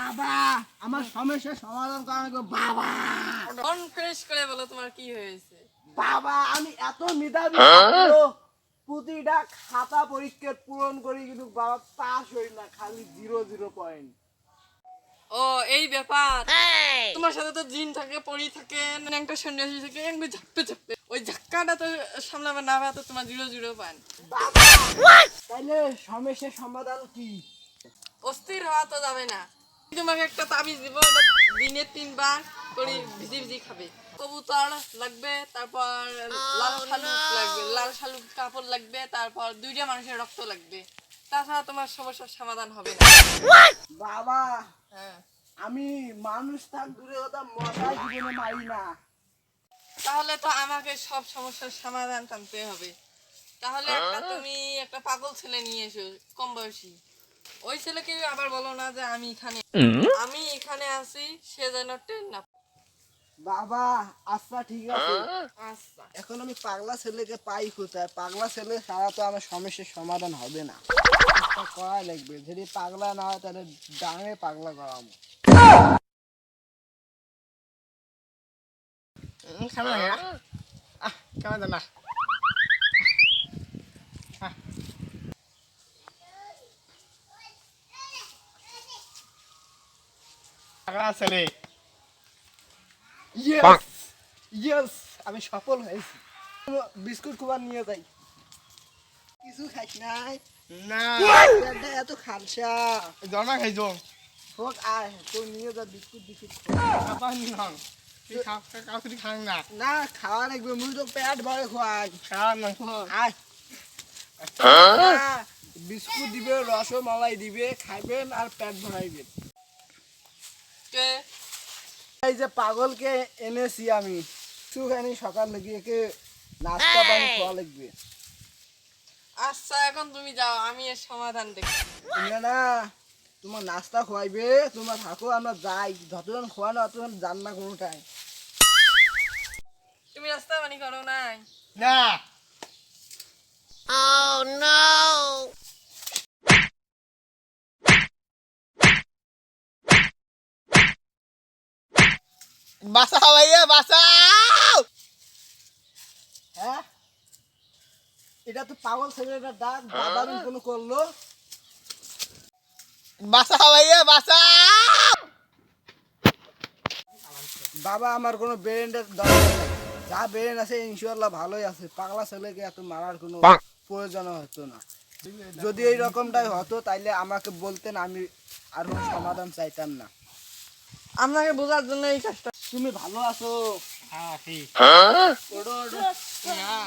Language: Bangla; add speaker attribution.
Speaker 1: বাবা আমার সমস্যার সমাধান করানো বাবা।
Speaker 2: মন করে বলো তোমার কি হয়েছে।
Speaker 1: বাবা আমি এত মেধাবী প্রতিটা খাতা পরীক্ষার পূরণ করি কিন্তু বাবা পাস হই না খালি জিরো জিরো পয়েন্ট
Speaker 2: ও এই ব্যাপার। তোমার সাথে তো জিন থাকে পরি থাকে একটা সন্ন্যাসী থাকে একটু ঝাপ্পে ঝাপ্পে ওই ঝাক্কাটা তো সামলাবে না তো তোমার জিরো জিরো পান
Speaker 1: বাবা তাইলে সমস্যার সমাধান কি?
Speaker 2: অস্থির হওয়া তো যাবে না। তোমাকে একটা তাবিজ দিব দিনে তিনবার করে ভিজি ভিজি খাবে। কবুতর লাগবে তারপর লাল শালুক লাগবে লাল শালুক কাপড় লাগবে তারপর দুইটা মানুষের রক্ত লাগবে। তাছাড়া তোমার সমস্যার সমাধান হবে না।
Speaker 1: বাবা
Speaker 2: হ্যাঁ।
Speaker 1: আমি মানুষ থাক দূরে কথা মশা জীবনে মারি না।
Speaker 2: তাহলে তো আমাকে সব সমস্যার সমাধান টানতে হবে। তাহলে একটা তুমি একটা পাগল ছেলে নিয়ে এসো কম বয়সী। ওই ছেলেকে আবার বলো না যে আমি এখানে আমি এখানে আছি সে যেন ট্রেন না
Speaker 1: বাবা আচ্ছা ঠিক আছে।
Speaker 2: আচ্ছা।
Speaker 1: এখন আমি পাগলা ছেলেকে পাই কোথায়? পাগলা ছেলে ছাড়া তো আমার সমস্যার সমাধান হবে না। করা লাগবে। যদি পাগলা না হয় তাহলে ডাঙে পাগলা করাবো।
Speaker 3: কেমন লাগে আহ কেমন ছেলে
Speaker 1: ইয়েস ইয়েস আমি সফল হয়েছি। বিস্কুট কুবার নিয়ে যাই। কিছু খাইস নাই?
Speaker 3: না।
Speaker 1: এত খালসা
Speaker 3: খাইছো
Speaker 1: হোক আয় তোর নিয়ে যা বিস্কুট বিস্কুট।
Speaker 3: খাবা নং
Speaker 1: খাওয়া লাগবে মুই তো পেট ভরে খোয়াই।
Speaker 3: খাওয়া না
Speaker 1: আয়। না, বিস্কুট দিবে রসমালাই দিবে খাইবেন আর পেট ভরাইবেন। এই যে পাগলকে এনেছি আমি। একটুখানি সকাল লেগে একে নাস্তা পানি খাওয়া লাগবে।
Speaker 2: আচ্ছা এখন তুমি যাও আমি এর সমাধান দেখি
Speaker 1: না না তোমার নাস্তা খোয়াইবে তোমার থাকো আমরা যাই। যতজন খোয়ানো অতজন যান না কোনোটাই
Speaker 2: তুমি রাস্তা পানি করো নাই?
Speaker 3: না। বাঁচাও ভাইয়া বাঁচাও!
Speaker 1: হ্যাঁ? এটা তো পাগল ছেলেটার ডাক বাবা কোনো করল।
Speaker 3: বাঁচাও ভাইয়া বাঁচাও!
Speaker 1: বাবা আমার কোনো ব্রেনের দরকার নেই। যা ব্রেন আছে ইনশাল্লাহ ভালোই আছে। পাগলা ছেলেকে এত মারার কোনো প্রয়োজন হতো না। যদি এই রকমটাই হতো তাইলে আমাকে বলতেন আমি আর কোনো সমাধান চাইতাম না।
Speaker 2: আপনাকে বোঝার জন্য এই কাজটা
Speaker 1: তুমি ভালো আছো।
Speaker 3: হ্যাঁ ঠিক।
Speaker 1: ওডো ওডো।
Speaker 3: হ্যাঁ।